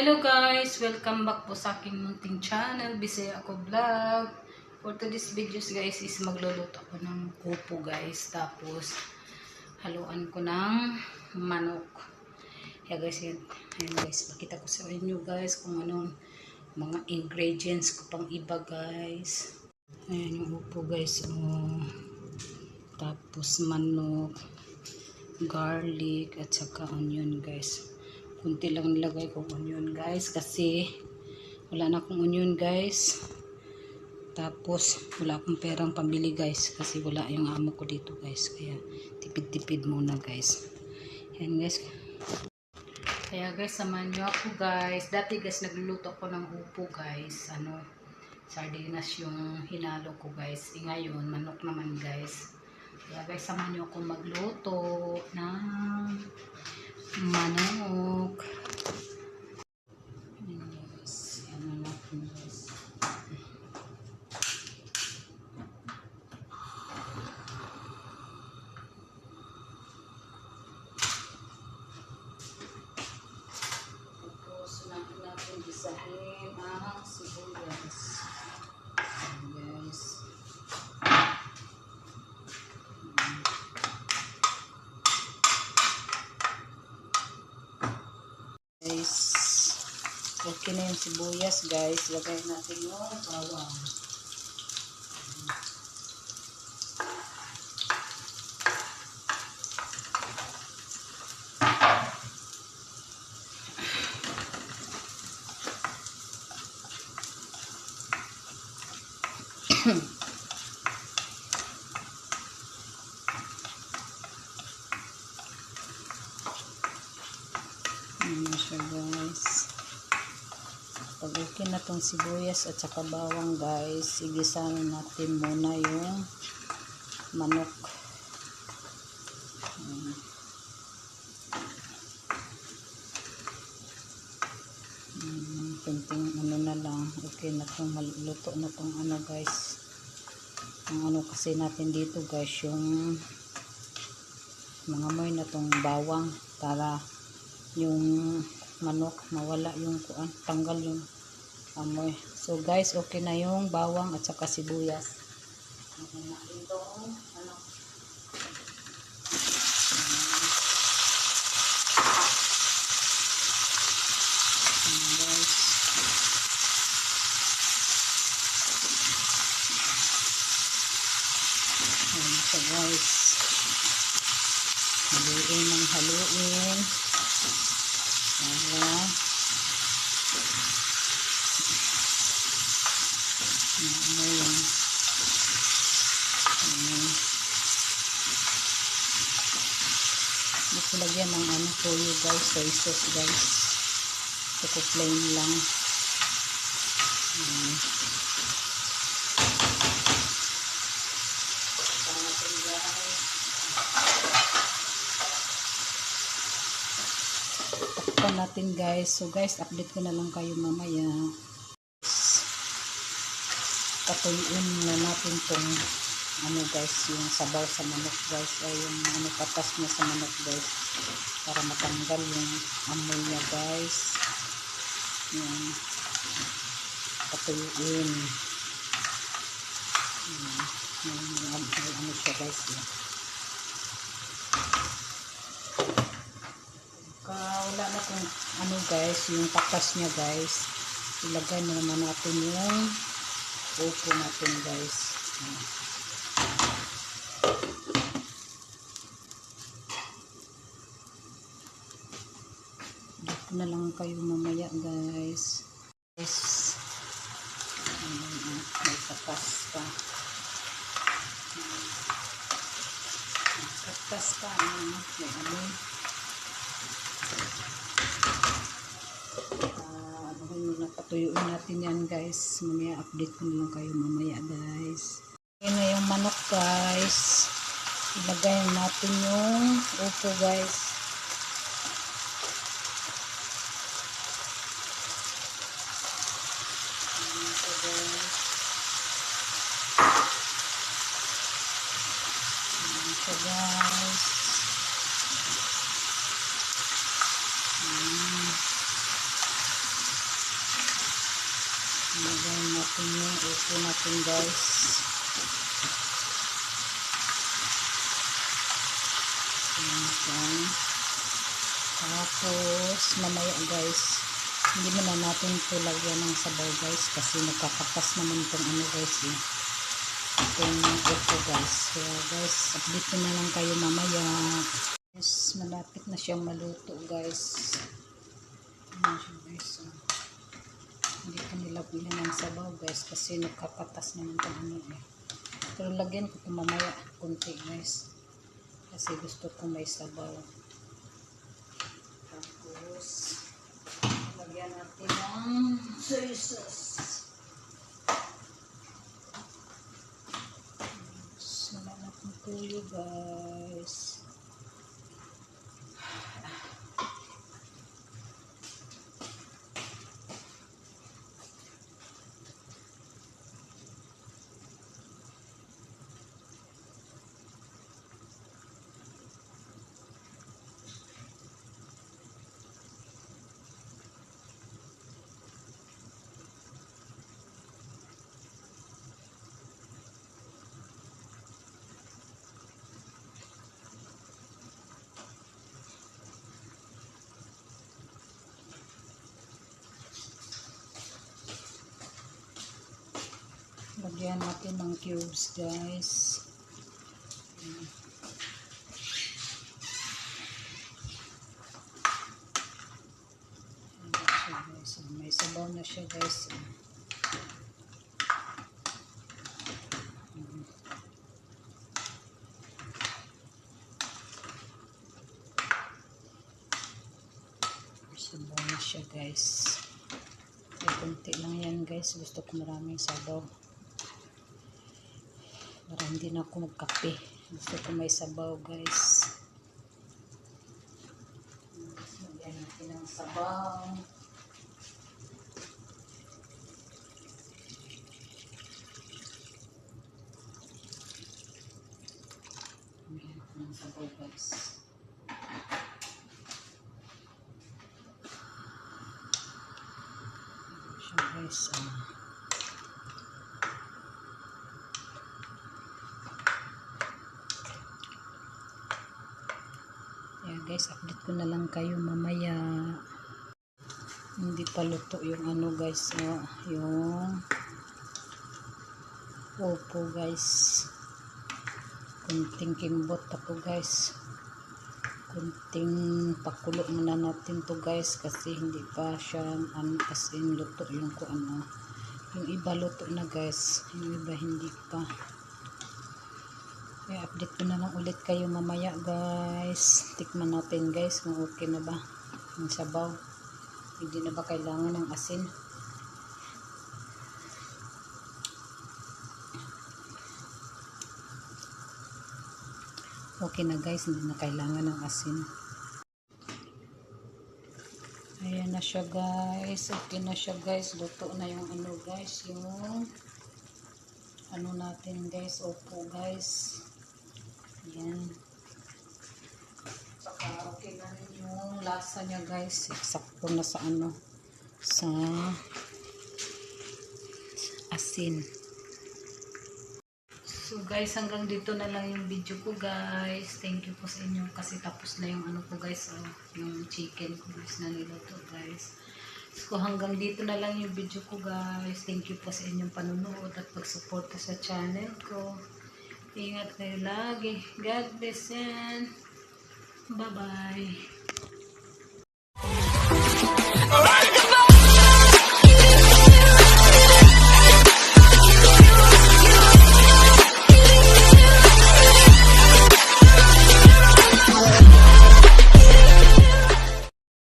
Hello guys! Welcome back po sa aking munting channel, Bisaya ako vlog. For today's videos guys is magluluto ako ng upo guys. Tapos haluan ko ng manok. Kaya guys, yan. Ayan guys, pakita ko sa inyo guys kung anong mga ingredients ko pang iba guys. Ayan yung upo guys. Oh. Tapos manok, garlic, at saka onion guys kunti lang nilagay kong onion guys kasi wala na akong onion guys. Tapos wala akong perang pambili guys kasi wala yung amo ko dito guys. Kaya tipid-tipid muna guys. Yan guys. Kaya guys samahan nyo ako guys. Dati guys nagluluto ako ng upo guys. Ano sardinas yung hinalo ko guys. E ngayon manok naman guys. Kaya guys samahan nyo ako magluto ng manok. Sibuyas guys lagay natin yung bawang Ayan na siya guys. Pag okay na tong sibuyas at saka bawang guys, igisahin natin muna yung manok. Ayan. Hmm, kunting ano na lang. Okay na tong maluto na tong ano guys. Ang ano kasi natin dito guys, yung mga moy na tong bawang para yung manok mawala yung kuan tanggal yung amoy. So guys okay na yung bawang at saka sibuyas. Okay na itong ano siya guys. Haluin ng haluin para ano yan Ayan. gusto lagyan ng ano toyo guys soy sauce guys ito plain lang Ayan. Natin guys. So guys, update ko na lang kayo mamaya. Patuyuin na natin tong ano guys, yung sabaw sa manok guys. Ay yung ano patas niya sa manok guys. Para matanggal yung amoy niya guys. Yan. Patuyuin. Yan. Yan, yan, yan, ano. Yan. Na kung ano guys, yung patas niya guys, ilagay na naman natin yung upo natin guys. Dito na lang kayo mamaya guys. Guys, ayan, ah, may patas pa. Patas pa. May ano. Ah, ano muna patuyuin natin yan guys. Mamaya update ko lang kayo mamaya guys. Yun na yung manok guys. Ilagay natin yung upo guys Ayan siya, guys. Ayan siya, guys. Ayan. Ilagay natin yung upo natin guys. Ayan. Tapos, mamaya guys, hindi mo na natin ito lagyan ng sabaw guys kasi nagkakapas naman itong ano guys eh. Itong upo guys. Kaya guys, update ko na lang kayo mamaya. Yes, malapit na siyang maluto guys. Ayan siya guys. oh. Hindi ko nilagyan ng sabaw guys kasi nagkakatas naman ano eh. Pero lagyan ko ito mamaya konti guys. Kasi gusto ko may sabaw. Tapos, lagyan natin ng soy sauce. Na akong tuyo guys. Lagyan natin ng cubes guys. May sabaw na siya guys. Sabaw na siya guys. Kunti lang yan guys. Gusto ko maraming sabaw. Para hindi na ako magkape. Gusto ko may sabaw guys. Lagyan natin ng sabaw. Lagyan natin ng sabaw guys. Siya guys. ah. Guys, update ko na lang kayo mamaya. Hindi pa luto yung ano guys, oh, yung opo guys. Kunting kimbot ako guys. Kunting pakulo muna natin to guys kasi hindi pa siya ano, as in luto yung ko ano. Yung iba luto na guys, yung iba hindi pa. Kaya update ko na lang ulit kayo mamaya guys. Tikman natin guys kung okay na ba yung sabaw. Hindi na ba kailangan ng asin. Okay na guys, hindi na kailangan ng asin. Ayan na siya guys. Okay na siya guys. Luto na yung ano guys. Yung ano natin guys. Opo guys. Ayan. Saka okay na rin yung lasa niya guys. Eksakto na sa ano. Sa asin. So guys, hanggang dito na lang yung video ko guys. Thank you po sa inyo kasi tapos na yung ano ko guys, oh, yung chicken ko guys na niluto guys. So hanggang dito na lang yung video ko guys. Thank you po sa inyong panunood at pagsuporta sa channel ko. Ingat kayo lagi. God bless and bye-bye.